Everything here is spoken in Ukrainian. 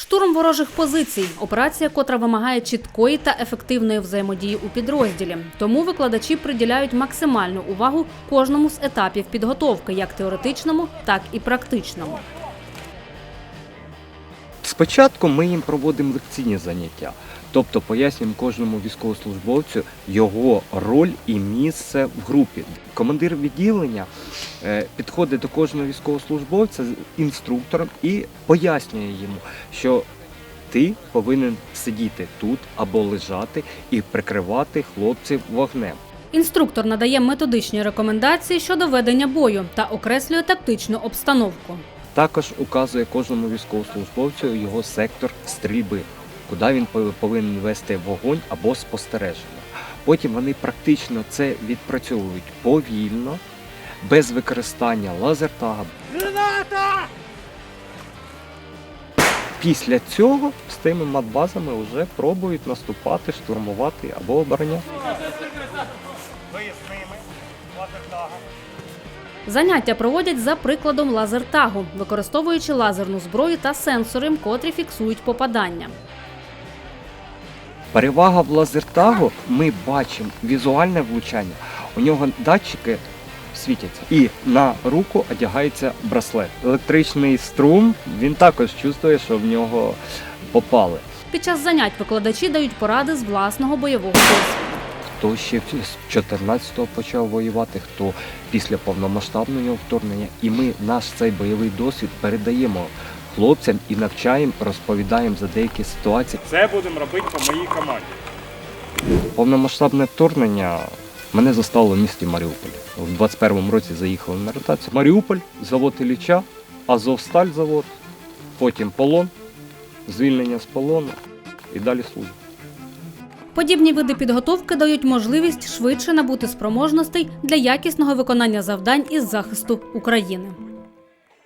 Штурм ворожих позицій операція, котра вимагає чіткої та ефективної взаємодії у підрозділі. Тому викладачі приділяють максимальну увагу кожному з етапів підготовки, як теоретичному, так і практичному. Спочатку ми їм проводимо лекційні заняття, тобто пояснюємо кожному військовослужбовцю його роль і місце в групі. Командир відділення е, підходить до кожного військовослужбовця з інструктором і пояснює йому, що ти повинен сидіти тут або лежати і прикривати хлопців вогнем. Інструктор надає методичні рекомендації щодо ведення бою та окреслює тактичну обстановку. Також указує кожному військовослужбовцю його сектор стрільби, куди він повинен вести вогонь або спостереження. Потім вони практично це відпрацьовують повільно, без використання лазертага. Після цього з тими матбазами вже пробують наступати, штурмувати або обороняти. Заняття проводять за прикладом лазертагу, використовуючи лазерну зброю та сенсори, котрі фіксують попадання. Перевага в лазертагу ми бачимо візуальне влучання. У нього датчики світяться. І на руку одягається браслет. Електричний струм він також чувствує, що в нього попали. Під час занять викладачі дають поради з власного бойового досвіду. Хто ще з 14-го почав воювати, хто після повномасштабного вторгнення. І ми наш цей бойовий досвід передаємо хлопцям і навчаємо, розповідаємо за деякі ситуації. Це будемо робити по моїй команді. Повномасштабне вторгнення мене застало в місті Маріуполь. В 21-му році заїхали на ротацію. Маріуполь, завод Ілліча, Азовсталь завод, потім полон, звільнення з полону і далі служба. Подібні види підготовки дають можливість швидше набути спроможностей для якісного виконання завдань із захисту України.